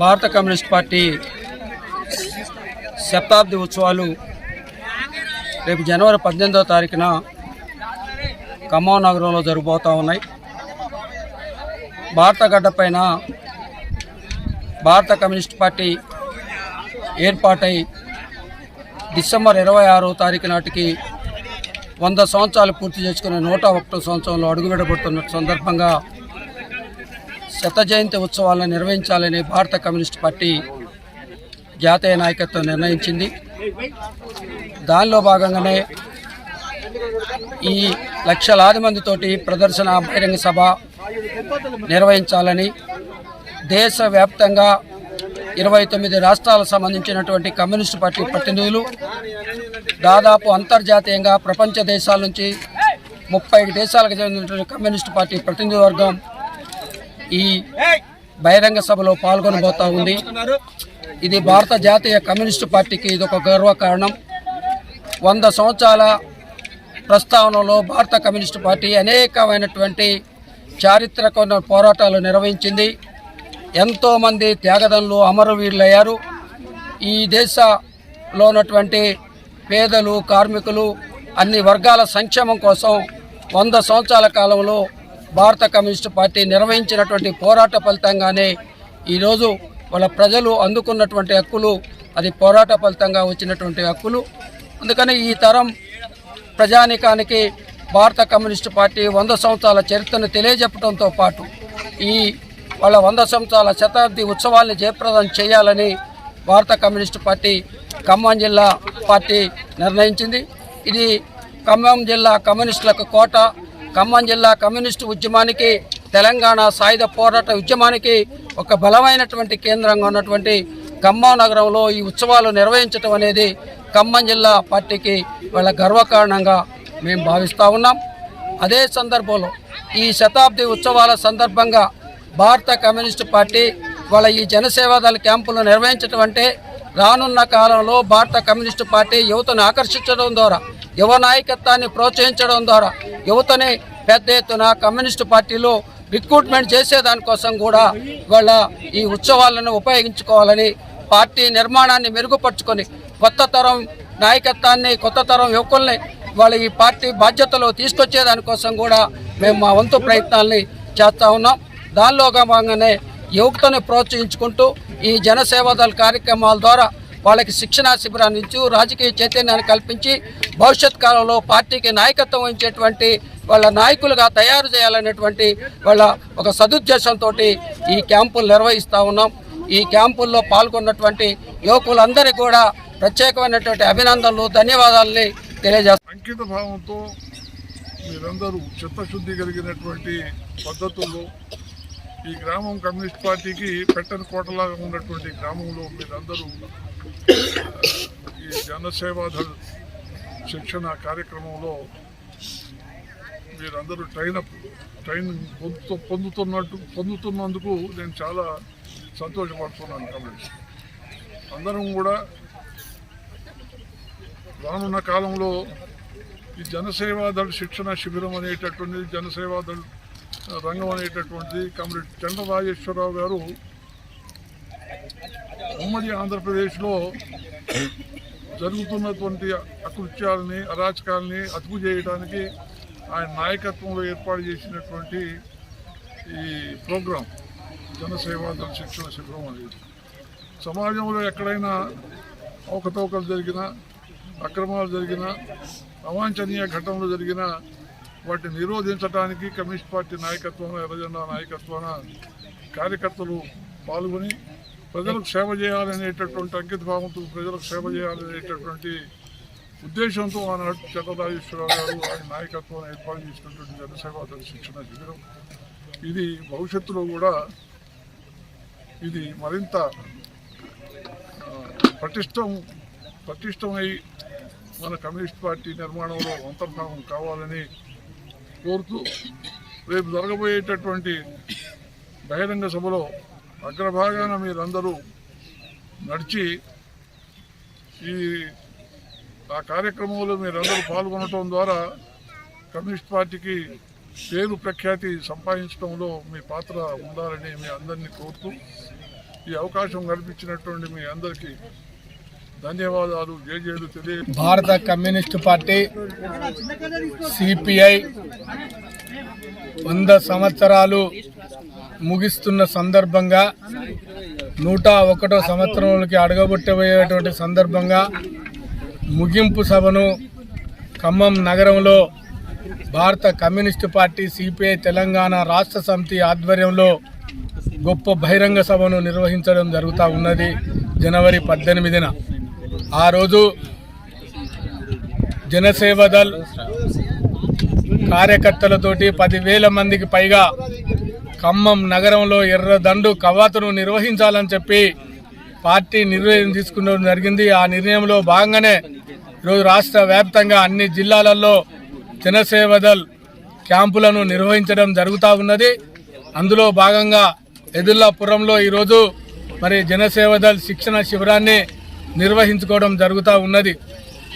భారత communist party శతాబ్ది ఉత్సవాలు రేపు జనవరి పద్దెనిమిదవ తారీఖున ఖమ్మం నగరంలో జరిగిపోతూ ఉన్నాయి. భారత గడ్డపైన భారత కమ్యూనిస్ట్ పార్టీ ఏర్పాటై డిసెంబర్ ఇరవై ఆరో తారీఖు నాటికి వంద సంవత్సరాలు పూర్తి చేసుకునే నూట ఒకటో సంవత్సరంలో అడుగుపెట్టబడుతున్న సందర్భంగా శత జయంతి ఉత్సవాలను నిర్వహించాలని భారత కమ్యూనిస్ట్ పార్టీ జాతీయ నాయకత్వం నిర్ణయించింది. దానిలో భాగంగానే ఈ లక్షలాది మందితోటి ప్రదర్శన బహిరంగ సభ నిర్వహించాలని దేశవ్యాప్తంగా ఇరవై తొమ్మిది రాష్ట్రాలకు సంబంధించినటువంటి కమ్యూనిస్ట్ పార్టీ ప్రతినిధులు దాదాపు అంతర్జాతీయంగా ప్రపంచ దేశాల నుంచి ముప్పై దేశాలకు చెందినటువంటి కమ్యూనిస్ట్ పార్టీ ప్రతినిధి వర్గం ఈ బహిరంగ సభలో పాల్గొనబోతా ఉంది. ఇది భారత జాతీయ కమ్యూనిస్టు పార్టీకి ఇది ఒక గర్వకారణం వంద సంవత్సరాల ప్రస్తావనలో భారత కమ్యూనిస్టు పార్టీ అనేకమైనటువంటి చారిత్రక పోరాటాలు నిర్వహించింది. ఎంతోమంది త్యాగదనులు అమరవీరులయ్యారు. ఈ దేశంలో ఉన్నటువంటి పేదలు కార్మికులు అన్ని వర్గాల సంక్షేమం కోసం వంద సంవత్సరాల కాలంలో భారత కమ్యూనిస్టు పార్టీ నిర్వహించినటువంటి పోరాట ఫలితంగానే ఈరోజు వాళ్ళ ప్రజలు అందుకున్నటువంటి హక్కులు అది పోరాట ఫలితంగా వచ్చినటువంటి హక్కులు. అందుకని ఈ తరం ప్రజానికానికి భారత కమ్యూనిస్టు పార్టీ వంద సంవత్సరాల చరిత్రను తెలియజెప్పడంతో పాటు ఈ వాళ్ళ వంద సంవత్సరాల శతాబ్ది ఉత్సవాల్ని జయప్రదం చేయాలని భారత కమ్యూనిస్టు పార్టీ ఖమ్మం జిల్లా పార్టీ నిర్ణయించింది. ఇది ఖమ్మం జిల్లా కమ్యూనిస్టులకు కోట. ఖమ్మం జిల్లా కమ్యూనిస్టు ఉద్యమానికి తెలంగాణ సాయుధ పోరాట ఉద్యమానికి ఒక బలమైనటువంటి కేంద్రంగా ఉన్నటువంటి ఖమ్మం నగరంలో ఈ ఉత్సవాలు నిర్వహించడం అనేది ఖమ్మం జిల్లా పార్టీకి వాళ్ళ గర్వకారణంగా మేము భావిస్తూ ఉన్నాం. అదే సందర్భంలో ఈ శతాబ్ది ఉత్సవాల సందర్భంగా భారత కమ్యూనిస్టు పార్టీ వాళ్ళ ఈ జనసేవాదళ క్యాంపులు నిర్వహించడం అంటే రానున్న కాలంలో భారత కమ్యూనిస్టు పార్టీ యువతను ఆకర్షించడం ద్వారా యువ నాయకత్వాన్ని ప్రోత్సహించడం ద్వారా యువతని పెద్ద ఎత్తున కమ్యూనిస్టు పార్టీలో రిక్రూట్మెంట్ చేసేదానికోసం కూడా వాళ్ళ ఈ ఉత్సవాలను ఉపయోగించుకోవాలని పార్టీ నిర్మాణాన్ని మెరుగుపరుచుకొని కొత్త తరం నాయకత్వాన్ని కొత్త తరం యువకుల్ని వాళ్ళ ఈ పార్టీ బాధ్యతలో తీసుకొచ్చేదానికోసం కూడా మేము మా వంతు ప్రయత్నాల్ని చేస్తూ ఉన్నాం. దానిలో భాగంగానే యువతను ప్రోత్సహించుకుంటూ ఈ జనసేవాదళ కార్యక్రమాల ద్వారా వాళ్ళకి శిక్షణా శిబిరాన్ని ఇచ్చి రాజకీయ చైతన్యాన్ని కల్పించి భవిష్యత్ కాలంలో పార్టీకి నాయకత్వం వహించేటువంటి వాళ్ళ నాయకులుగా తయారు చేయాలనేటువంటి వాళ్ళ ఒక సదుద్దేశంతో ఈ క్యాంపులు నిర్వహిస్తూ ఉన్నాం. ఈ క్యాంపుల్లో పాల్గొన్నటువంటి యువకులందరికీ కూడా ప్రత్యేకమైనటువంటి అభినందనలు ధన్యవాదాలని తెలియజేస్తాం అంకిత భావంతో మీరందరూ చిత్తశుద్ధి కలిగినటువంటి పద్ధతుల్లో ఈ గ్రామం కమ్యూనిస్ట్ పార్టీకి పెట్టని కోటలాగా ఉన్నటువంటి గ్రామంలో మీరందరూ ఈ జనసేవాధర్ శిక్షణ కార్యక్రమంలో మీరందరూ ట్రైన్ అప్ ట్రైన్ పొందుతూ పొందుతున్నట్టు పొందుతున్నందుకు నేను చాలా సంతోషపడుతున్నాను కమ్యూనిస్ట్. అందరం కూడా రానున్న కాలంలో ఈ జనసేవాదళ శిక్షణ శిబిరం అనేటటువంటిది జనసేవాదళ రంగం అనేటటువంటిది కమ్రేడ్ చంద్ర రాజేశ్వరరావు గారు ఉమ్మడి ఆంధ్రప్రదేశ్లో జరుగుతున్నటువంటి అకృత్యాలని అరాచకాలని అదుపు చేయడానికి ఆయన నాయకత్వంలో ఏర్పాటు చేసినటువంటి ఈ ప్రోగ్రాం జనసేవాదళ శిక్షణ శిబిరం అనేది. సమాజంలో ఎక్కడైనా అవకతవకలు జరిగినా అక్రమాలు జరిగినా అవాంఛనీయ ఘటనలు జరిగినా వాటిని నిరోధించడానికి కమ్యూనిస్ట్ పార్టీ నాయకత్వం ఎర్రజెండా నాయకత్వాన కార్యకర్తలు పాల్గొని ప్రజలకు సేవ చేయాలనేటటువంటి అంకితభావంతో ప్రజలకు సేవ చేయాలనేటటువంటి ఉద్దేశంతో ఆనాడు చంద్రరాజేశ్వరరావు గారు ఆయన నాయకత్వం ఏర్పాటు చేసినటువంటి జనసేవ శిక్షణ శిబిరం. ఇది భవిష్యత్తులో కూడా ఇది మరింత పటిష్టం పటిష్టమై మన కమ్యూనిస్ట్ పార్టీ నిర్మాణంలో అంతర్భాగం కావాలని కోరుతూ రేపు జరగబోయేటటువంటి బహిరంగ సభలో అగ్రభాగాన మీరందరూ నడిచి ఈ ఆ కార్యక్రమంలో మీరందరూ పాల్గొనటం ద్వారా కమ్యూనిస్ట్ పార్టీకి పేరు ప్రఖ్యాతి సంపాదించడంలో మీ పాత్ర ఉండాలని మీ అందరినీ కోరుతూ ఈ అవకాశం కల్పించినటువంటి మీ అందరికీ ధన్యవాదాలు భారత కమ్యూనిస్టు పార్టీ సిపిఐ వంద సంవత్సరాలు ముగిస్తున్న సందర్భంగా నూట ఒకటో సంవత్సరంలోకి అడగబొట్టబోయేటువంటి సందర్భంగా ముగింపు సభను ఖమ్మం నగరంలో భారత కమ్యూనిస్టు పార్టీ సిపిఐ తెలంగాణ రాష్ట్ర సమితి ఆధ్వర్యంలో గొప్ప బహిరంగ సభను నిర్వహించడం జరుగుతూ ఉన్నది జనవరి పద్దెనిమిదిన. ఆ రోజు జనసేవదల్ కార్యకర్తలతోటి పదివేల మందికి పైగా ఖమ్మం నగరంలో ఎర్రదండు కవాతును నిర్వహించాలని చెప్పి పార్టీ నిర్ణయం తీసుకోవడం జరిగింది. ఆ నిర్ణయంలో భాగంగానే ఈరోజు రాష్ట్ర వ్యాప్తంగా అన్ని జిల్లాలలో జనసేవదల్ క్యాంపులను నిర్వహించడం జరుగుతూ ఉన్నది. అందులో భాగంగా ఎదుల్లాపురంలో ఈరోజు మరి జనసేవదల్ శిక్షణ శిబిరాన్ని నిర్వహించుకోవడం జరుగుతూ ఉన్నది.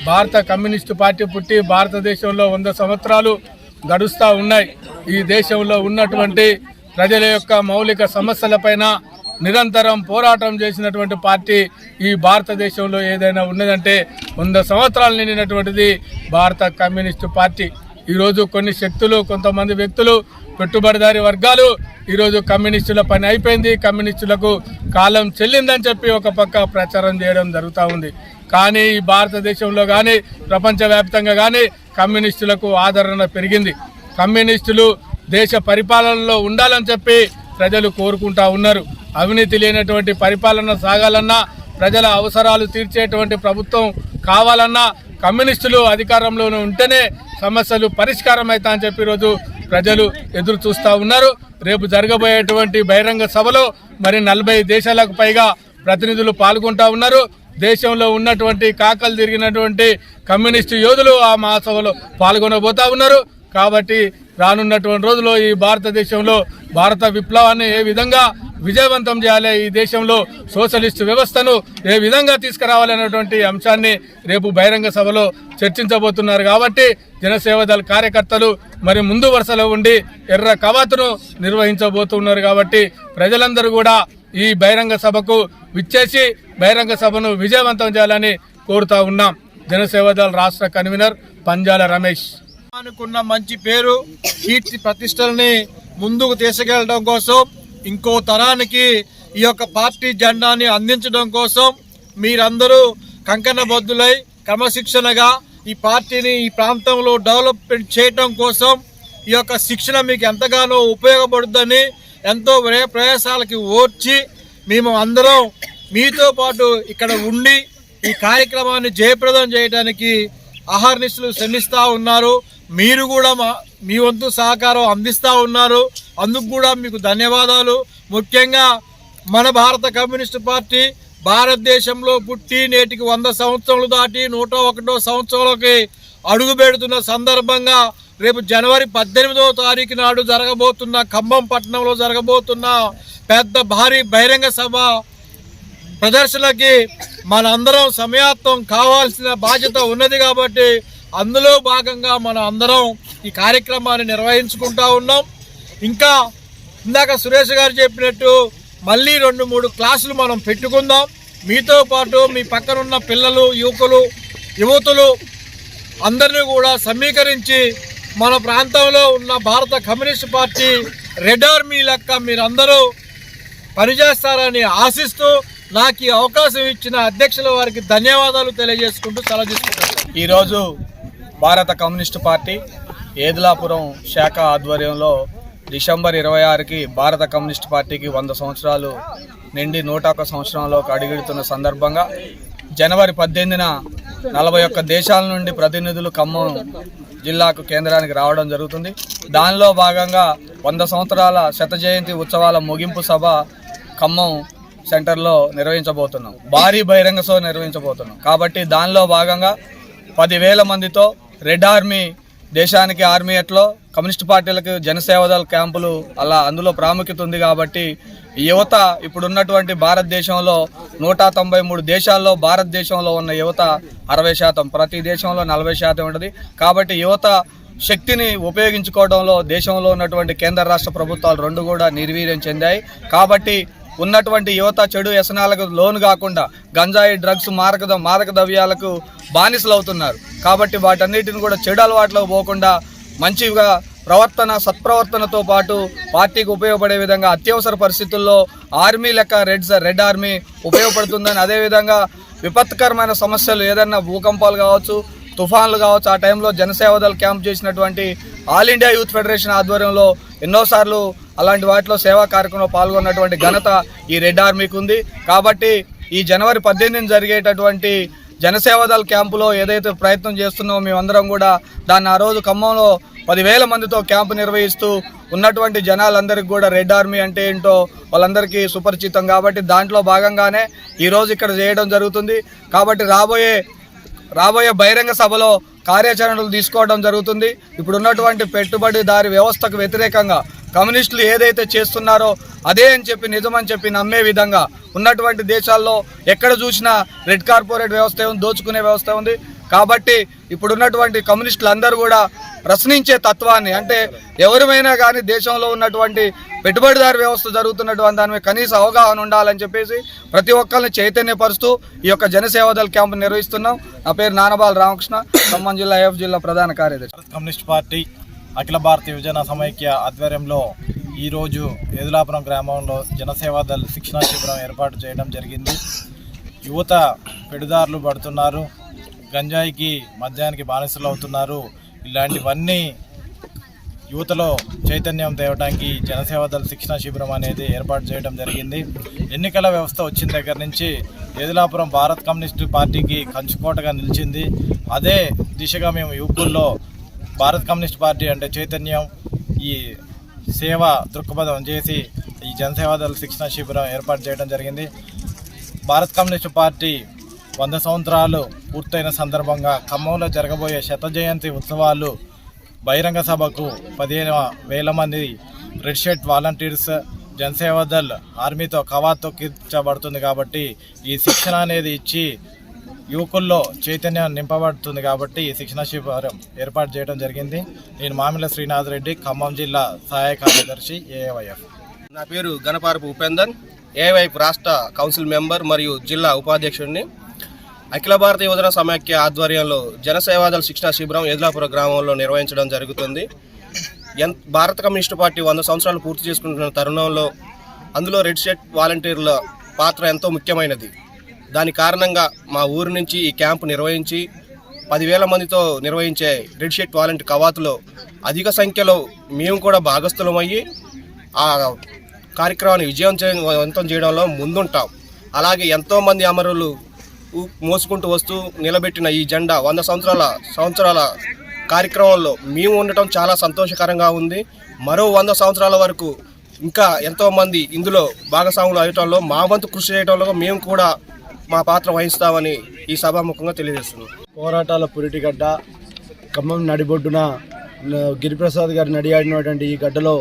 భారత కమ్యూనిస్టు పార్టీ పుట్టి భారతదేశంలో వంద సంవత్సరాలు గడుస్తూ ఉన్నాయి. ఈ దేశంలో ఉన్నటువంటి ప్రజల యొక్క మౌలిక సమస్యలపైన నిరంతరం పోరాటం చేసినటువంటి పార్టీ ఈ భారతదేశంలో ఏదైనా ఉన్నదంటే వంద సంవత్సరాలు నిండినటువంటిది భారత కమ్యూనిస్టు పార్టీ. ఈరోజు కొన్ని శక్తులు కొంతమంది వ్యక్తులు పెట్టుబడిదారి వర్గాలు ఈరోజు కమ్యూనిస్టుల పని అయిపోయింది. కమ్యూనిస్టులకు కాలం చెల్లిందని చెప్పి ఒక పక్క ప్రచారం చేయడం జరుగుతూ ఉంది. కానీ ఈ భారతదేశంలో కానీ ప్రపంచవ్యాప్తంగా కానీ కమ్యూనిస్టులకు ఆదరణ పెరిగింది. కమ్యూనిస్టులు దేశ పరిపాలనలో ఉండాలని చెప్పి ప్రజలు కోరుకుంటా ఉన్నారు. అవినీతి లేనటువంటి పరిపాలన సాగాలన్నా ప్రజల అవసరాలు తీర్చేటువంటి ప్రభుత్వం కావాలన్నా కమ్యూనిస్టులు అధికారంలోనే ఉంటేనే సమస్యలు పరిష్కారం అవుతా అని చెప్పి ఈరోజు ప్రజలు ఎదురు చూస్తూ ఉన్నారు. రేపు జరగబోయేటువంటి బహిరంగ సభలో మరి నలభై దేశాలకు పైగా ప్రతినిధులు పాల్గొంటా ఉన్నారు. దేశంలో ఉన్నటువంటి కాకలు తిరిగినటువంటి కమ్యూనిస్టు యోధులు ఆ మహాసభలో పాల్గొనబోతా ఉన్నారు. కాబట్టి రానున్నటువంటి రోజుల్లో ఈ భారతదేశంలో భారత విప్లవాన్ని ఏ విధంగా విజయవంతం చేయాలి? ఈ దేశంలో సోషలిస్ట్ వ్యవస్థను ఏ విధంగా తీసుకురావాలనేటువంటి అంశాన్ని రేపు బహిరంగ సభలో చర్చించబోతున్నారు కాబట్టి జనసేవదళ కార్యకర్తలు మరి ముందు వరుసలో ఉండి ఎర్ర కవాతును నిర్వహించబోతున్నారు కాబట్టి ప్రజలందరూ కూడా ఈ బహిరంగ సభకు విచ్చేసి బహిరంగ సభను విజయవంతం చేయాలని కోరుతా ఉన్నాం. జనసేవ దళ రాష్ట్ర కన్వీనర్ పంజాల రమేష్. అనుకున్న మంచి పేరు కీర్తి ప్రతిష్టలని ముందుకు తీసుకెళ్ళడం కోసం ఇంకో తరానికి ఈ యొక్క పార్టీ జెండాని అందించడం కోసం మీరందరూ కంకణబద్దులై క్రమశిక్షణగా ఈ పార్టీని ఈ ప్రాంతంలో డెవలప్మెంట్ చేయటం కోసం ఈ యొక్క శిక్షణ మీకు ఎంతగానో ఉపయోగపడుతుందని ఎంతో ప్రయాసాలకి ఓర్చి మేము అందరం మీతో పాటు ఇక్కడ ఉండి ఈ కార్యక్రమాన్ని జయప్రదం చేయడానికి అహర్నిశలు శ్రమిస్తూ ఉన్నారు. మీరు కూడా మా మీ వంతు సహకారం అందిస్తూ ఉన్నారు. అందుకు కూడా మీకు ధన్యవాదాలు. ముఖ్యంగా మన భారత కమ్యూనిస్టు పార్టీ భారతదేశంలో పుట్టి నేటికి వంద సంవత్సరాలు దాటి నూట ఒకటో సంవత్సరంలోకి అడుగుపెడుతున్న సందర్భంగా రేపు జనవరి పద్దెనిమిదవ తారీఖు నాడు జరగబోతున్న ఖమ్మం పట్టణంలో జరగబోతున్న పెద్ద భారీ బహిరంగ సభ ప్రదర్శనకి మనందరం సమయాత్వం కావాల్సిన బాధ్యత ఉన్నది కాబట్టి అందులో భాగంగా మన అందరం ఈ కార్యక్రమాన్ని నిర్వహించుకుంటా ఉన్నాం. ఇంకా ఇందాక సురేష్ గారు చెప్పినట్టు మళ్ళీ రెండు మూడు క్లాసులు మనం పెట్టుకుందాం. మీతో పాటు మీ పక్కనున్న పిల్లలు యువకులు యువతులు అందరినీ కూడా సమీకరించి మన ప్రాంతంలో ఉన్న భారత కమ్యూనిస్ట్ పార్టీ రెడ్ ఆర్మీ లెక్క మీరందరూ పనిచేస్తారని ఆశిస్తూ నాకు ఈ అవకాశం ఇచ్చిన అధ్యక్షుల వారికి ధన్యవాదాలు తెలియజేసుకుంటూ సెలవు తీసుకుంటాను ఈరోజు భారత కమ్యూనిస్టు పార్టీ ఏదిలాపురం శాఖ ఆధ్వర్యంలో డిసెంబర్ ఇరవై ఆరుకి భారత కమ్యూనిస్టు పార్టీకి వంద సంవత్సరాలు నిండి నూట ఒక్క సంవత్సరంలోకి అడుగెడుతున్న సందర్భంగా జనవరి పద్దెనిమిదిన నలభై ఒక్క దేశాల నుండి ప్రతినిధులు ఖమ్మం జిల్లాకు కేంద్రానికి రావడం జరుగుతుంది. దానిలో భాగంగా వంద సంవత్సరాల శత జయంతి ఉత్సవాల ముగింపు సభ ఖమ్మం సెంటర్లో నిర్వహించబోతున్నాం. భారీ బహిరంగ సభ నిర్వహించబోతున్నాం. కాబట్టి దానిలో భాగంగా పదివేల మందితో రెడ్ ఆర్మీ దేశానికి ఆర్మీ ఎట్లో కమ్యూనిస్ట్ పార్టీలకు జనసేవదళ క్యాంపులు అలా అందులో ప్రాముఖ్యత ఉంది కాబట్టి యువత ఇప్పుడున్నటువంటి భారతదేశంలో నూట తొంభై మూడు దేశాల్లో భారతదేశంలో ఉన్న యువత అరవై శాతం ప్రతి దేశంలో నలభై శాతం ఉంటుంది. కాబట్టి యువత శక్తిని ఉపయోగించుకోవడంలో దేశంలో ఉన్నటువంటి కేంద్ర రాష్ట్ర ప్రభుత్వాలు రెండు కూడా నిర్వీర్యం చెందాయి. కాబట్టి ఉన్నటువంటి యువత చెడు వ్యసనాలకు లోను కాకుండా గంజాయి డ్రగ్స్ మారక మాదక ద్రవ్యాలకు బానిసలు అవుతున్నారు కాబట్టి వాటన్నిటిని కూడా చెడు అలవాట్లకు పోకుండా మంచిగా ప్రవర్తన సత్ప్రవర్తనతో పాటు పార్టీకి ఉపయోగపడే విధంగా అత్యవసర పరిస్థితుల్లో ఆర్మీ లెక్క రెడ్ రెడ్ ఆర్మీ ఉపయోగపడుతుందని అదేవిధంగా విపత్కరమైన సమస్యలు ఏదన్నా భూకంపాలు కావచ్చు తుఫాన్లు కావచ్చు ఆ టైంలో జనసేవదల్ క్యాంప్ చేసినటువంటి ఆల్ ఇండియా యూత్ ఫెడరేషన్ ఆధ్వర్యంలో ఎన్నోసార్లు అలాంటి వాటిలో సేవా కార్యక్రమంలో పాల్గొన్నటువంటి ఘనత ఈ రెడ్ ఆర్మీకి ఉంది కాబట్టి ఈ జనవరి పద్దెనిమిది జరిగేటటువంటి జనసేవదల్ క్యాంపులో ఏదైతే ప్రయత్నం చేస్తున్నామో మేమందరం కూడా దాన్ని ఆ రోజు ఖమ్మంలో పదివేల మందితో క్యాంపు నిర్వహిస్తూ ఉన్నటువంటి జనాలందరికీ కూడా రెడ్ ఆర్మీ అంటే ఏంటో వాళ్ళందరికీ సుపరిచితం కాబట్టి దాంట్లో భాగంగానే ఈరోజు ఇక్కడ చేయడం జరుగుతుంది. కాబట్టి రాబోయే రాబోయే బహిరంగ సభలో కార్యాచరణలు తీసుకోవడం జరుగుతుంది. ఇప్పుడు ఉన్నటువంటి పెట్టుబడిదారి వ్యవస్థకు వ్యతిరేకంగా కమ్యూనిస్టులు ఏదైతే చేస్తున్నారో అదే అని చెప్పి నిజమని చెప్పి నమ్మే విధంగా ఉన్నటువంటి దేశాల్లో ఎక్కడ చూసినా రెడ్ కార్పొరేట్ వ్యవస్థ ఉంది దోచుకునే వ్యవస్థ ఉంది. కాబట్టి ఇప్పుడున్నటువంటి కమ్యూనిస్టులు అందరూ కూడా ప్రశ్నించే తత్వాన్ని అంటే ఎవరిమైనా కానీ దేశంలో ఉన్నటువంటి పెట్టుబడిదారు వ్యవస్థ జరుగుతున్నటువంటి దాని మీద కనీస అవగాహన ఉండాలని చెప్పేసి ప్రతి ఒక్కరిని చైతన్యపరుస్తూ ఈ యొక్క జనసేవదల్ క్యాంపు నిర్వహిస్తున్నాం. నా పేరు నానబాల్ రామకృష్ణ ఖమ్మం జిల్లా ఎఫ్ జిల్లా ప్రధాన కార్యదర్శి. కమ్యూనిస్ట్ పార్టీ అఖిల భారత యువజన సమైక్య ఆధ్వర్యంలో ఈరోజు ఏదులాపురం గ్రామంలో జనసేవా దళ శిక్షణా శిబిరం ఏర్పాటు చేయడం జరిగింది. యువత పెడుదారులు పడుతున్నారు. గంజాయికి మద్యానికి బానిసలు అవుతున్నారు. ఇలాంటివన్నీ యువతలో చైతన్యం తేవడానికి జనసేవదళ శిక్షణ శిబిరం అనేది ఏర్పాటు చేయడం జరిగింది. ఎన్నికల వ్యవస్థ వచ్చిన దగ్గర నుంచి ఏదులాపురం భారత్ కమ్యూనిస్టు పార్టీకి కంచుకోటగా నిలిచింది. అదే దిశగా మేము యువకుల్లో భారత్ కమ్యూనిస్ట్ పార్టీ అంటే చైతన్యం ఈ సేవ దృక్పథం చేసి ఈ జనసేవాదళ శిక్షణ శిబిరం ఏర్పాటు చేయడం జరిగింది. భారత్ కమ్యూనిస్ట్ పార్టీ వంద సంవత్సరాలు పూర్తయిన సందర్భంగా ఖమ్మంలో జరగబోయే శత జయంతి ఉత్సవాలు బహిరంగ సభకు పదిహేను వేల మంది red shirt volunteers Janaseva Dal ఆర్మీతో కవాతో కీర్చబడుతుంది కాబట్టి ఈ శిక్షణ అనేది ఇచ్చి యువకుల్లో చైతన్యం నింపబడుతుంది కాబట్టి ఈ శిక్షణ శిబిరం ఏర్పాటు చేయడం జరిగింది. నేను మామిల శ్రీనాథ్ రెడ్డి ఖమ్మం జిల్లా సహాయ కార్యదర్శి ఏవైఎఫ్. నా పేరు గణపారపు ఉపేందన్ ఏవైఎఫ్ రాష్ట్ర కౌన్సిల్ మెంబర్ మరియు జిల్లా ఉపాధ్యక్షుడిని. అఖిల భారత యువజన సమాఖ్య ఆధ్వర్యంలో జనసేవాదళ శిక్షణ శిబిరం ఎదులాపుర గ్రామంలో నిర్వహించడం జరుగుతుంది. ఎన్ భారత కమ్యూనిస్టు పార్టీ వంద సంవత్సరాలు పూర్తి చేసుకుంటున్న తరుణంలో అందులో రెడ్ షర్ట్ వాలంటీర్ల పాత్ర ఎంతో ముఖ్యమైనది. దాని కారణంగా మా ఊరు నుంచి ఈ క్యాంపు నిర్వహించి పదివేల మందితో నిర్వహించే రెడ్ షర్ట్ వాలంటీర్ కవాతులో అధిక సంఖ్యలో మేము కూడా భాగస్థులమయ్యి ఆ కార్యక్రమాన్ని విజయవంతం చేయడంలో ముందుంటాం. అలాగే ఎంతోమంది అమరులు మోసుకుంటూ వస్తూ నిలబెట్టిన ఈ జెండా వంద సంవత్సరాల సంవత్సరాల కార్యక్రమంలో మేము ఉండటం చాలా సంతోషకరంగా ఉంది. మరో వంద సంవత్సరాల వరకు ఇంకా ఎంతోమంది ఇందులో భాగస్వాములు అవటంలో మా వంతు కృషి చేయడంలో మేము కూడా మా పాత్ర వహిస్తామని ఈ సభాముఖంగా తెలియజేస్తున్నాం. పోరాటాల పురిటిగడ్డ ఖమ్మం నడిబొడ్డున గిరిప్రసాద్ గారు నడియాడినటువంటి ఈ గడ్డలో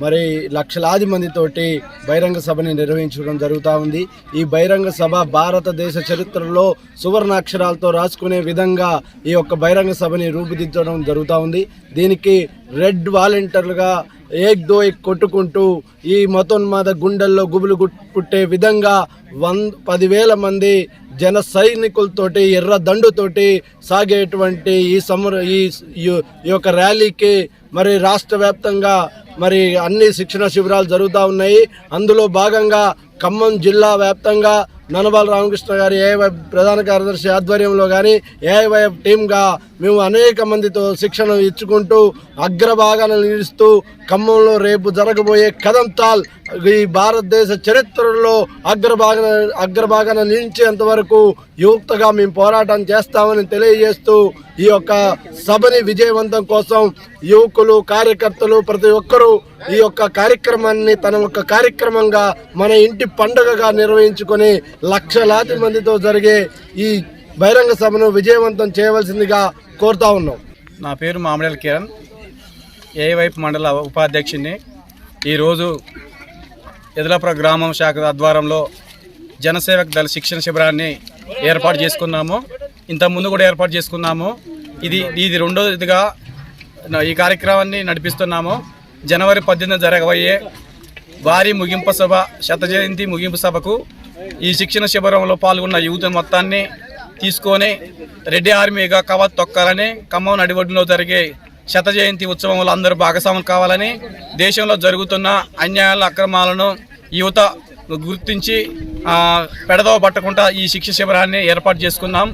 మరి లక్షలాది మందితోటి బహిరంగ సభని నిర్వహించడం జరుగుతూ ఉంది. ఈ బహిరంగ సభ భారతదేశ చరిత్రలో సువర్ణాక్షరాలతో రాసుకునే విధంగా ఈ యొక్క బహిరంగ సభని రూపుదిద్దడం జరుగుతూ ఉంది. దీనికి రెడ్ వాలంటీర్లుగా ఏక్ దో ఏక్ కొట్టుకుంటూ ఈ మతోన్మాద గుండెల్లో గుబులు గుట్- పుట్టే విధంగా వన్ పదివేల మంది జన సైనికులతోటి ఎర్ర దండుతోటి సాగేటువంటి ఈ సమర ఈ- ఈ యొక్క ర్యాలీకి మరి రాష్ట్ర వ్యాప్తంగా మరి అన్ని శిక్షణ శిబిరాలు జరుగుతూ ఉన్నాయి. అందులో భాగంగా ఖమ్మం జిల్లా వ్యాప్తంగా ననబాల రామకృష్ణ గారి ఏఐవై ప్రధాన కార్యదర్శి ఆధ్వర్యంలో కానీ ఏఐవైఎఫ్ టీమ్గా మేము అనేక మందితో శిక్షణ ఇచ్చుకుంటూ అగ్రభాగాన నిలుస్తూ ఖమ్మంలో రేపు జరగబోయే కదంతాల్ ఈ భారతదేశ చరిత్రలో అగ్రభాగన అగ్రభాగాన నిలిచేంత వరకు యువతగా మేము పోరాటం చేస్తామని తెలియజేస్తూ ఈ యొక్క సభని విజయవంతం కోసం యువకులు కార్యకర్తలు ప్రతి ఒక్కరూ ఈ యొక్క కార్యక్రమాన్ని తన యొక్క కార్యక్రమంగా మన ఇంటి పండుగగా నిర్వహించుకొని లక్షలాది మందితో జరిగే ఈ బహిరంగ సభను విజయవంతం చేయవలసిందిగా కోరుతా ఉన్నాం. నా పేరు మామిడల కిరణ్. ఏవైపు మండల ఉపాధ్యక్షుడిని. ఈరోజు ఎదలాపుర గ్రామం శాఖ ఆధ్వర్యంలో జనసేవక దళ శిక్షణ శిబిరాన్ని ఏర్పాటు చేసుకున్నాము. ఇంతకుముందు కూడా ఏర్పాటు చేసుకున్నాము. ఇది ఇది రెండోదిగా ఈ కార్యక్రమాన్ని నడిపిస్తున్నాము. జనవరి పద్దెనిమిది జరగబోయే భారీ ముగింపు సభ శత జయంతి ముగింపు సభకు ఈ శిక్షణ శిబిరంలో పాల్గొన్న యూత్ మొత్తాన్ని తీసుకొని రెడ్డి ఆర్మీగా కవత్ తొక్కాలని ఖమ్మం నడిబొడ్డులో జరిగే శత జయంతి ఉత్సవంలో అందరూ భాగస్వాములు కావాలని దేశంలో జరుగుతున్న అన్యాయాల అక్రమాలను యువత గుర్తించి పెడదవ పట్టకుండా ఈ శిక్ష శిబిరాన్ని ఏర్పాటు చేసుకున్నాం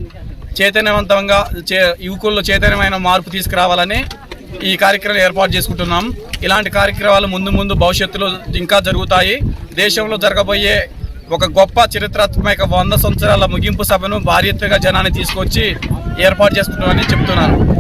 చైతన్యవంతంగా చే యువకుల్లో చైతన్యమైన మార్పు తీసుకురావాలని ఈ కార్యక్రమం ఏర్పాటు చేసుకుంటున్నాం. ఇలాంటి కార్యక్రమాలు ముందు ముందు భవిష్యత్తులో ఇంకా జరుగుతాయి. దేశంలో జరగబోయే ఒక గొప్ప చరిత్రాత్మక వంద సంవత్సరాల ముగింపు సభను భారీ ఎత్తుగా జనాన్ని తీసుకొచ్చి ఏర్పాటు చేసుకుంటున్నామని చెప్తున్నాను